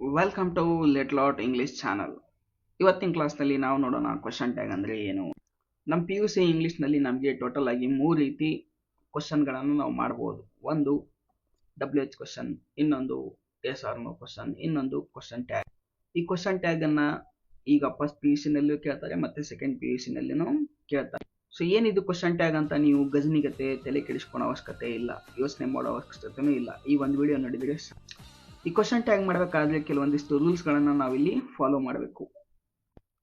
Welcome to let lot English channel ಇವತ್ತಿನ ಕ್ಲಾಸ್ನಲ್ಲಿ ನಾವು ನೋಡೋಣ ಕ್ವಶನ್ ಟ್ಯಾಗ್ ಅಂದರೆ ಏನು? ನಮ್ಮ ಪಿ ಯು ಸಿ ಇಂಗ್ಲೀಷ್ನಲ್ಲಿ ನಮಗೆ ಟೋಟಲ್ ಆಗಿ ಮೂರು ರೀತಿ ಕ್ವಶನ್ಗಳನ್ನು ನಾವು ಮಾಡ್ಬೋದು. ಒಂದು ಡಬ್ಲ್ಯೂ ಎಚ್ ಕ್ವಶನ್ ಇನ್ನೊಂದು ಎಸ್ ಆರ್ ನೋ ಕ್ವಶನ್ ಇನ್ನೊಂದು ಕ್ವಶನ್ ಟ್ಯಾಗ್ ಈ ಕ್ವಶನ್ ಟ್ಯಾಗನ್ನು ಈಗ ಫಸ್ಟ್ ಪಿ ಯು ಸಿನಲ್ಲೂ ಕೇಳ್ತಾರೆ, ಮತ್ತು ಸೆಕೆಂಡ್ ಪಿ ಯು ಸಿನಲ್ಲಿನೂ ಕೇಳ್ತಾರೆ. ಸೊ ಏನಿದು ಕ್ವಶನ್ ಟ್ಯಾಗ್ ಅಂತ ನೀವು ಗಜನಿಗತೆ, ತಲೆ ಕೆಡಿಸ್ಕೊಳೋ ಅವಶ್ಯಕತೆ ಇಲ್ಲ. ಯೋಚನೆ ಮಾಡೋ ಅವಶ್ಯಕತೆಯೂ ಇಲ್ಲ. ಈ ಒಂದು ವಿಡಿಯೋ ನೋಡಿದರೆ. ಈ ಕ್ವಶನ್ ಟ್ಯಾಗ್ ಮಾಡಬೇಕಾದ್ರೆ ಕೆಲವೊಂದಿಷ್ಟು ರೂಲ್ಸ್ಗಳನ್ನು ನಾವಿಲ್ಲಿ ಫಾಲೋ ಮಾಡಬೇಕು.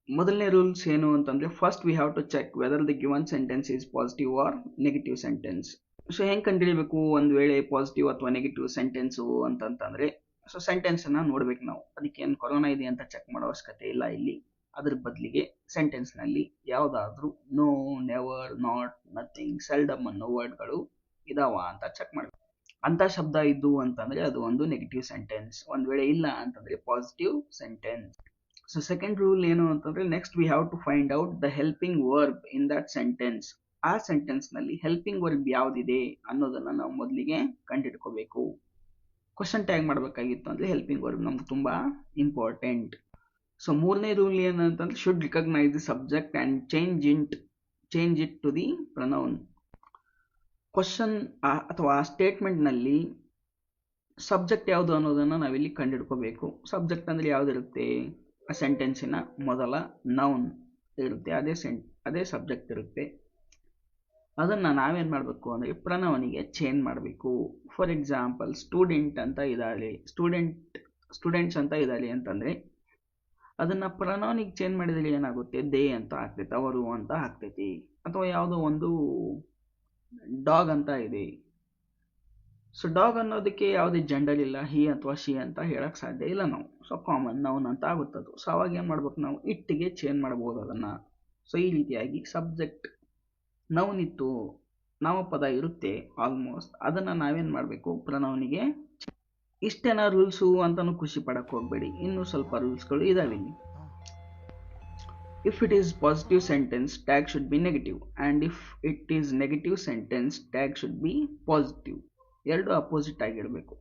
ಮೊದಲನೇ ರೂಲ್ಸ್ ಏನು ಅಂತಂದ್ರೆ first we have to check whether the given sentence is positive or negative sentence so ಹೆಂಗೆ ಕಂಡುಹಿಡಬೇಕು? ಒಂದು ವೇಳೆ ಪಾಸಿಟಿವ್ ಅಥವಾ ನೆಗೆಟಿವ್ ಸೆಂಟೆನ್ಸು ಅಂತಂತಂದ್ರೆ ಸೊ ಸೆಂಟೆನ್ಸನ್ನು ನೋಡ್ಬೇಕು ನಾವು. ಅದಕ್ಕೆ ಏನು ಕೊರೋನಾ ಇದೆ ಅಂತ ಚೆಕ್ ಮಾಡೋ ಅವಶ್ಯಕತೆ ಇಲ್ಲ ಇಲ್ಲಿ. ಅದ್ರ ಬದಲಿಗೆ ಸೆಂಟೆನ್ಸ್ನಲ್ಲಿ ಯಾವುದಾದ್ರೂ no never not nothing seldom ಅನ್ನೋ ವರ್ಡ್ಗಳು ಇದಾವ ಅಂತ ಚೆಕ್ ಮಾಡಬೇಕು. ಅಂತ ಶಬ್ದ ಇದ್ದು ಅಂತಂದ್ರೆ ಅದು ಒಂದು ನೆಗೆಟಿವ್ ಸೆಂಟೆನ್ಸ್ ಒಂದ್ ವೇಳೆ ಇಲ್ಲ ಅಂತಂದ್ರೆ positive sentence so second rule ಏನು ಅಂತಂದ್ರೆ next we have to find out the helping verb in that sentence ಆ ಸೆಂಟೆನ್ಸ್ನಲ್ಲಿ ಹೆಲ್ಪಿಂಗ್ ವರ್ಬ್ ಯಾವ್ದಿದೆ ಅನ್ನೋದನ್ನ ನಾವು ಮೊದಲಿಗೆ ಕಂಡಿಡ್ಕೋಬೇಕು ಕ್ವಶನ್ ಟ್ಯಾಗ್ ಮಾಡಬೇಕಾಗಿತ್ತು ಅಂದ್ರೆ ಹೆಲ್ಪಿಂಗ್ ವರ್ಬ್ ನಮ್ಗೆ ತುಂಬಾ ಇಂಪಾರ್ಟೆಂಟ್ ಸೊ ಮೂರನೇ ರೂಲ್ ಏನಂತಂದ್ರೆ should recognise the subject and change into change it to the pronoun question ಅಥವಾ ಆ ಸ್ಟೇಟ್ಮೆಂಟ್ನಲ್ಲಿ ಸಬ್ಜೆಕ್ಟ್ ಯಾವುದು ಅನ್ನೋದನ್ನು ನಾವಿಲ್ಲಿ ಕಂಡುಹಿಡ್ಕೋಬೇಕು ಸಬ್ಜೆಕ್ಟ್ ಅಂದರೆ ಯಾವುದಿರುತ್ತೆ? ಆ ಸೆಂಟೆನ್ಸಿನ ಮೊದಲ ನೌನ್ ಇರುತ್ತೆ. ಅದೇ ಸೆಂಟ್ ಅದೇ ಸಬ್ಜೆಕ್ಟ್ ಇರುತ್ತೆ. ಅದನ್ನು ನಾವೇನು ಮಾಡಬೇಕು ಅಂದರೆ ಪ್ರಣವನಿಗೆ ಚೇಂಜ್ ಮಾಡಬೇಕು. ಫಾರ್ ಎಕ್ಸಾಂಪಲ್ ಸ್ಟೂಡೆಂಟ್ ಅಂತ ಇದ್ದಾಳೆ ಸ್ಟೂಡೆಂಟ್ ಸ್ಟೂಡೆಂಟ್ಸ್ ಅಂತ ಇದ್ದಾಳೆ ಅಂತಂದರೆ ಅದನ್ನು ಪ್ರಣವನಿಗೆ ಚೇಂಜ್ ಮಾಡಿದರೆ ಏನಾಗುತ್ತೆ? ದೇ ಅಂತ ಆಗ್ತೈತೆ, ಅವರು ಅಂತ ಆಗ್ತೈತಿ. ಅಥವಾ ಯಾವುದೋ ಒಂದು ಡಾಗ್ ಅಂತ ಇದೆ. ಸೊ ಡಾಗ್ ಅನ್ನೋದಕ್ಕೆ ಯಾವುದೇ ಜಂಡಲ್ ಇಲ್ಲ, ಹಿ ಅಥವಾ ಶಿ ಅಂತ ಹೇಳಕ್ಕೆ ಸಾಧ್ಯ ಇಲ್ಲ ನಾವು. ಸೊ ಕಾಮನ್ ನೌನ್ ಅಂತ ಆಗುತ್ತದು. ಸೊ ಅವಾಗ ಏನು ಮಾಡ್ಬೇಕು ನಾವು? ಇಟ್ಟಿಗೆ ಚೇಂಜ್ ಮಾಡ್ಬೋದು ಅದನ್ನು. ಸೊ ಈ ರೀತಿಯಾಗಿ ಸಬ್ಜೆಕ್ಟ್ ನೌನ್ ಇತ್ತು, ನಾಮಪದ ಇರುತ್ತೆ ಆಲ್ಮೋಸ್ಟ್ ಅದನ್ನು ನಾವೇನು ಮಾಡಬೇಕು? ಪ್ರನೌನಿಗೆ ಇಷ್ಟೇನ ರೂಲ್ಸು ಅಂತಲೂ ಖುಷಿ ಪಡಕ್ಕೆ ಹೋಗಬೇಡಿ. ಇನ್ನೂ ಸ್ವಲ್ಪ ರೂಲ್ಸ್ಗಳು ಇದಾವೆ ಇಲ್ಲಿ. If it is positive sentence, tag should be negative. And if it is negative sentence, tag should be positive. ಎರಡು ಅಪೋಸಿಟ್ ಆಗಿರಬೇಕು.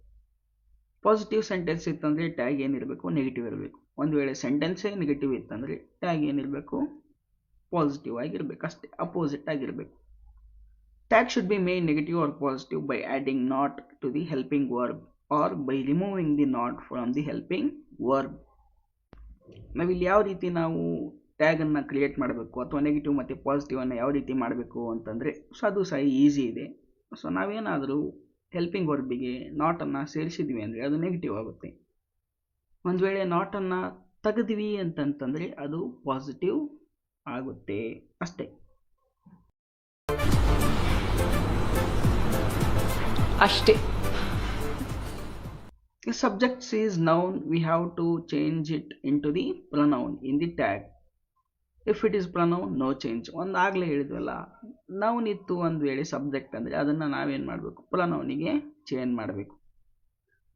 ಪಾಸಿಟಿವ್ ಸೆಂಟೆನ್ಸ್ ಇತ್ತಂದರೆ ಟ್ಯಾಗ್ ಏನಿರಬೇಕು? ನೆಗೆಟಿವ್ ಇರಬೇಕು. ಒಂದು ವೇಳೆ ಸೆಂಟೆನ್ಸೇ ನೆಗೆಟಿವ್ ಇತ್ತಂದರೆ ಟ್ಯಾಗ್ ಏನಿರಬೇಕು? ಪಾಸಿಟಿವ್ ಆಗಿರ್ಬೇಕು. ಅಷ್ಟೇ ಅಪೋಸಿಟ್ ಆಗಿರಬೇಕು. Tag should be made negative or positive by adding not to the helping verb or by removing the not from the helping verb ನಾವಿಲ್ಲಿ ಯಾವ ರೀತಿ ನಾವು ಟ್ಯಾಗನ್ನು ಕ್ರಿಯೇಟ್ ಮಾಡಬೇಕು ಅಥವಾ ನೆಗೆಟಿವ್ ಮತ್ತು ಪಾಸಿಟಿವನ್ನು ಯಾವ ರೀತಿ ಮಾಡಬೇಕು ಅಂತಂದರೆ ಸೊ ಅದು ಸಹ ಈಸಿ ಇದೆ. ಸೊ ನಾವೇನಾದರೂ ಹೆಲ್ಪಿಂಗ್ ವರ್ಬಿಗೆ ನಾಟನ್ನು ಸೇರಿಸಿದ್ವಿ ಅಂದರೆ ಅದು ನೆಗೆಟಿವ್ ಆಗುತ್ತೆ. ಒಂದು ವೇಳೆ ನಾಟನ್ನು ತೆಗೆದ್ವಿ ಅಂತಂತಂದರೆ ಅದು ಪಾಸಿಟಿವ್ ಆಗುತ್ತೆ ಅಷ್ಟೇ. ಅಷ್ಟೇ. Subjects is noun we we to change it in to the pronoun in the tag. If it is pronoun no change ಒಂದು ಆಗಲೇ ಹೇಳಿದ್ವಲ್ಲ ನೌನ್ ಇತ್ತು ಒಂದು ವೇಳೆ ಸಬ್ಜೆಕ್ಟ್ ಅಂದರೆ ಅದನ್ನು ನಾವೇನು ಮಾಡಬೇಕು? ಪ್ರನೌನಿಗೆ ಚೇಂಜ್ ಮಾಡಬೇಕು.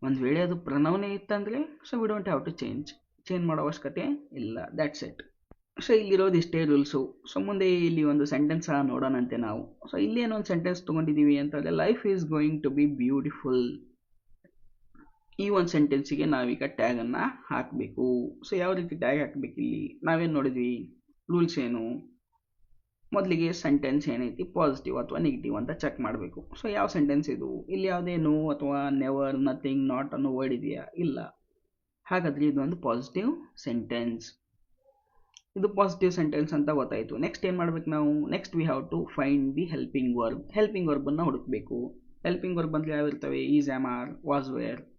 ಒಂದು ವೇಳೆ ಅದು ಪ್ರನೌನೇ ಇತ್ತಂದರೆ so we don't have to change change ಮಾಡೋ ಅವಶ್ಯಕತೆ ಇಲ್ಲ. ದ್ಯಾಟ್ಸ್ ಇಟ್ ಸೊ ಇಲ್ಲಿರೋದು ಇಷ್ಟೇ ರೂಲ್ಸು ಸೊ ಮುಂದೆ ಇಲ್ಲಿ ಒಂದು ಸೆಂಟೆನ್ಸ್ ಸಹ ನೋಡೋಣಂತೆ ನಾವು. ಸೊ ಇಲ್ಲಿ ಏನೊಂದು ಸೆಂಟೆನ್ಸ್ ತೊಗೊಂಡಿದ್ದೀವಿ ಅಂತಂದರೆ life is going to be beautiful ಈ ಒಂದು ಸೆಂಟೆನ್ಸಿಗೆ ನಾವೀಗ ಟ್ಯಾಗನ್ನು ಹಾಕಬೇಕು. ಸೊ ಯಾವ ರೀತಿ ಟ್ಯಾಗ್ ಹಾಕಬೇಕು ಇಲ್ಲಿ ನಾವೇನು ನೋಡಿದ್ವಿ? ರೂಲ್ಸ್ ಏನು? ಮೊದಲಿಗೆ ಸೆಂಟೆನ್ಸ್ ಏನೈತಿ? ಪಾಸಿಟಿವ್ ಅಥವಾ ನೆಗೆಟಿವ್ ಅಂತ ಚೆಕ್ ಮಾಡಬೇಕು. ಸೊ ಯಾವ ಸೆಂಟೆನ್ಸ್ ಇದು? ಇಲ್ಲಿ ಯಾವುದೇ ನೋ ಅಥವಾ ನೆವರ್ ನಥಿಂಗ್ ನಾಟ್ ಅನ್ನೋ ವರ್ಡ್ ಇದೆಯಾ? ಇಲ್ಲ. ಹಾಗಾದರೆ ಇದೊಂದು ಪಾಸಿಟಿವ್ ಸೆಂಟೆನ್ಸ್ ಇದು ಪಾಸಿಟಿವ್ ಸೆಂಟೆನ್ಸ್ ಅಂತ ಗೊತ್ತಾಯಿತು. ನೆಕ್ಸ್ಟ್ ಏನು ಮಾಡ್ಬೇಕು ನಾವು? Next we have to find the helping verb helping ವರ್ಬನ್ನು ಹುಡುಕಬೇಕು. ಹೆಲ್ಪಿಂಗ್ ವರ್ಬ್ ಅಂದರೆ ಯಾವಿರ್ತವೆ? Is am are was were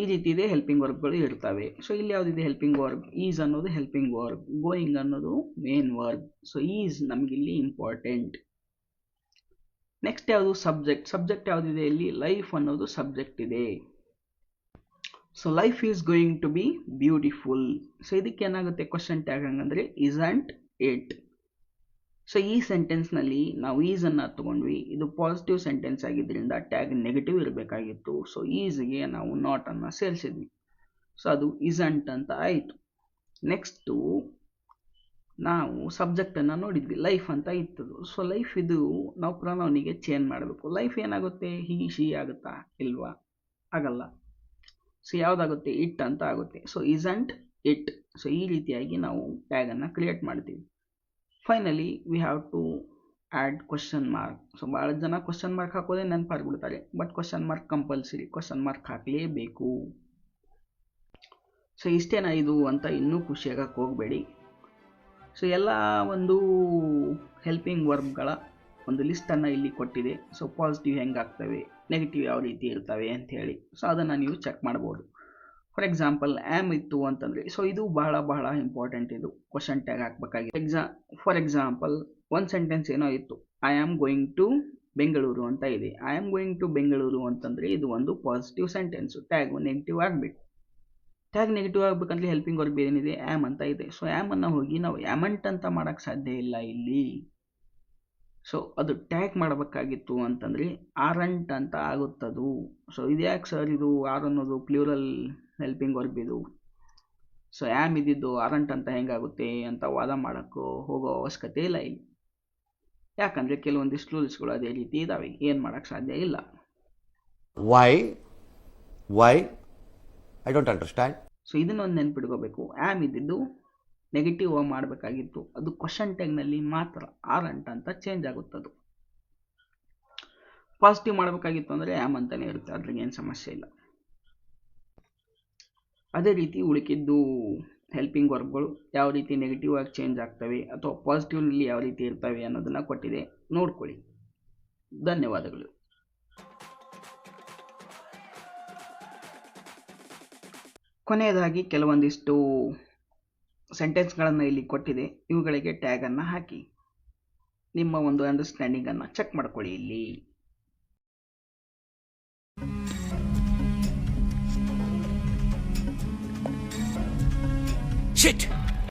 ಈ ರೀತಿ ಇದೆ ಹೆಲ್ಪಿಂಗ್ ವರ್ಬ್ಗಳು ಇರ್ತವೆ. ಸೊ ಇಲ್ಲಿ ಯಾವುದಿದೆ ಹೆಲ್ಪಿಂಗ್ ವರ್ಬ್ ಈಸ್ ಅನ್ನೋದು ಹೆಲ್ಪಿಂಗ್ ವರ್ಬ್ ಗೋಯಿಂಗ್ ಅನ್ನೋದು ಮೇನ್ ವರ್ಬ್ ಸೊ ಈಸ್ ನಮಗಿಲ್ಲಿ ಇಂಪಾರ್ಟೆಂಟ್ ನೆಕ್ಸ್ಟ್ ಯಾವುದು? ಸಬ್ಜೆಕ್ಟ್ ಸಬ್ಜೆಕ್ಟ್ ಯಾವುದಿದೆ ಇಲ್ಲಿ? ಲೈಫ್ ಅನ್ನೋದು ಸಬ್ಜೆಕ್ಟ್ ಇದೆ. So life is going to be beautiful so ಇದಕ್ಕೆ ಏನಾಗುತ್ತೆ? ಕ್ವಶನ್ ಟ್ಯಾಗ್ ಹಂಗಂದ್ರೆ ಇಸಂಟ್ ಇಟ್ ಸೊ ಈ ಸೆಂಟೆನ್ಸ್ನಲ್ಲಿ ನಾವು ಈಸನ್ನು ತಗೊಂಡ್ವಿ. ಇದು ಪಾಸಿಟಿವ್ ಸೆಂಟೆನ್ಸ್ ಆಗಿದ್ದರಿಂದ ಟ್ಯಾಗ್ ನೆಗೆಟಿವ್ ಇರಬೇಕಾಗಿತ್ತು. ಸೊ ಈಸ್ಗೆ ನಾವು ನಾಟನ್ನು ಸೇರಿಸಿದ್ವಿ. ಸೊ ಅದು ಇಸಂಟ್ ಅಂತ ಆಯಿತು. ನೆಕ್ಸ್ಟು ನಾವು ಸಬ್ಜೆಕ್ಟನ್ನು ನೋಡಿದ್ವಿ. ಲೈಫ್ ಅಂತ ಇತ್ತದು. ಸೊ ಲೈಫ್ ಇದು ನಾವು ಪ್ರನೌನಿಗೆ ಚೇಂಜ್ ಮಾಡಬೇಕು. ಲೈಫ್ ಏನಾಗುತ್ತೆ? ಹಿ ಶಿ ಆಗುತ್ತಾ? ಇಲ್ವಾ? ಆಗಲ್ಲ. ಸೊ ಯಾವುದಾಗುತ್ತೆ? ಇಟ್ ಅಂತ ಆಗುತ್ತೆ. ಸೊ ಇಸಂಟ್ ಇಟ್ ಸೊ ಈ ರೀತಿಯಾಗಿ ನಾವು ಟ್ಯಾಗನ್ನು ಕ್ರಿಯೇಟ್ ಮಾಡ್ತೀವಿ. Finally we have to add question mark so ಭಾಳ ಜನ ಕ್ವಶನ್ ಮಾರ್ಕ್ ಹಾಕೋದೇ ನೆನಪಾಗ್ಬಿಡ್ತಾರೆ. But question mark compulsory question mark ಹಾಕಲೇಬೇಕು. So ಇಷ್ಟೇನಾ ಇದು ಅಂತ ಇನ್ನೂ ಖುಷಿಯಾಗಕ್ಕೆ ಹೋಗಬೇಡಿ. ಸೊ ಎಲ್ಲ ಒಂದು ಹೆಲ್ಪಿಂಗ್ ವರ್ಬ್ಗಳ ಒಂದು ಲಿಸ್ಟನ್ನು ಇಲ್ಲಿ ಕೊಟ್ಟಿದೆ. ಸೊ ಪಾಸಿಟಿವ್ ಹೆಂಗೆ ಆಗ್ತವೆ ನೆಗೆಟಿವ್ ಯಾವ ರೀತಿ ಇರ್ತವೆ ಅಂತ ಹೇಳಿ. ಸೊ ಅದನ್ನು ನೀವು ಚೆಕ್ ಮಾಡ್ಬೋದು. ಫಾರ್ ಎಕ್ಸಾಂಪಲ್ ಆ್ಯಮ್ ಇತ್ತು ಅಂತಂದರೆ ಸೊ ಇದು ಬಹಳ ಬಹಳ ಇಂಪಾರ್ಟೆಂಟ್ ಇದು ಕ್ವಶನ್ ಟ್ಯಾಗ್ ಹಾಕಬೇಕಾಗಿದೆ ಎಕ್ಸಾ ಫಾರ್ ಎಕ್ಸಾಂಪಲ್ ಒಂದು ಸೆಂಟೆನ್ಸ್ ಏನೋ ಇತ್ತು. I am going to Bengaluru ಅಂತ ಇದೆ. I am going to Bengaluru ಅಂತಂದರೆ ಇದು ಒಂದು ಪಾಸಿಟಿವ್ ಸೆಂಟೆನ್ಸು ಟ್ಯಾಗು ನೆಗೆಟಿವ್ ಆಗಬೇಕು. ಟ್ಯಾಗ್ ನೆಗೆಟಿವ್ ಆಗಬೇಕಂದ್ರೆ ಹೆಲ್ಪಿಂಗ್ ವರ್ಬ್ ಏನಿದೆ? ಆ್ಯಮ್ ಅಂತ ಇದೆ. ಸೊ ಆ್ಯಮನ್ನು ಹೋಗಿ ನಾವು ಆ್ಯಮಂಟ್ ಅಂತ ಮಾಡೋಕ್ಕೆ ಸಾಧ್ಯ ಇಲ್ಲ ಇಲ್ಲಿ. ಸೊ ಅದು ಟ್ಯಾಗ್ ಮಾಡಬೇಕಾಗಿತ್ತು ಅಂತಂದರೆ ಆರಂಟ್ ಅಂತ ಆಗುತ್ತದು. ಸೊ ಇದ್ಯಾಕೆ ಸರ್ ಇದು ಆರ್ ಅನ್ನೋದು ಪ್ಲೂರಲ್ ಹೆಲ್ಪಿಂಗ್ ವರ್ಕ್ ಇದು ಸೊ ಆ್ಯಮ್ ಇದ್ದಿದ್ದು ಆರಂಟ್ ಅಂತ ಹೆಂಗಾಗುತ್ತೆ ಅಂತ ವಾದ ಮಾಡೋಕ್ಕೂ ಹೋಗೋ ಅವಶ್ಯಕತೆ ಇಲ್ಲ ಇಲ್ಲಿ. ಯಾಕಂದರೆ ಕೆಲವೊಂದಿಷ್ಟು ರೂಲ್ಸ್ಗಳು ಅದೇ ರೀತಿ ಇದ್ದಾವೆ ಏನು ಮಾಡೋಕ್ಕೆ ಸಾಧ್ಯ ಇಲ್ಲ. Why why I don't understand so ಇದನ್ನೊಂದು ನೆನ್ಪಿಡ್ಕೋಬೇಕು ಆ್ಯಮ್ ಇದ್ದಿದ್ದು ನೆಗೆಟಿವ್ ಮಾಡಬೇಕಾಗಿತ್ತು. ಅದು ಕ್ವಶನ್ ಟ್ಯಾಗ್ನಲ್ಲಿ ಮಾತ್ರ ಆರಂಟ್ ಅಂತ ಚೇಂಜ್ ಆಗುತ್ತದು. ಪಾಸಿಟಿವ್ ಮಾಡಬೇಕಾಗಿತ್ತು ಅಂದರೆ ಆ್ಯಮ್ ಅಂತಲೇ ಇರುತ್ತೆ. ಅದ್ರಿಗೆ ಏನು ಸಮಸ್ಯೆ ಇಲ್ಲ. ಅದೇ ರೀತಿ ಉಳಿಕಿದ್ದು ಹೆಲ್ಪಿಂಗ್ ವರ್ಬ್ಗಳು ಯಾವ ರೀತಿ ನೆಗೆಟಿವ್ ಆಗಿ ಚೇಂಜ್ ಆಗ್ತವೆ ಅಥವಾ ಪಾಸಿಟಿವ್ನಲ್ಲಿ ಯಾವ ರೀತಿ ಇರ್ತವೆ ಅನ್ನೋದನ್ನು ಕೊಟ್ಟಿದೆ. ನೋಡ್ಕೊಳ್ಳಿ. ಧನ್ಯವಾದಗಳು. ಕೊನೆಯದಾಗಿ ಕೆಲವೊಂದಿಷ್ಟು ಸೆಂಟೆನ್ಸ್ಗಳನ್ನು ಇಲ್ಲಿ ಕೊಟ್ಟಿದೆ. ಇವುಗಳಿಗೆ ಟ್ಯಾಗನ್ನು ಹಾಕಿ. ನಿಮ್ಮ ಒಂದು ಅಂಡರ್ಸ್ಟ್ಯಾಂಡಿಂಗನ್ನು ಚೆಕ್ ಮಾಡ್ಕೊಳ್ಳಿ ಇಲ್ಲಿ. Shit!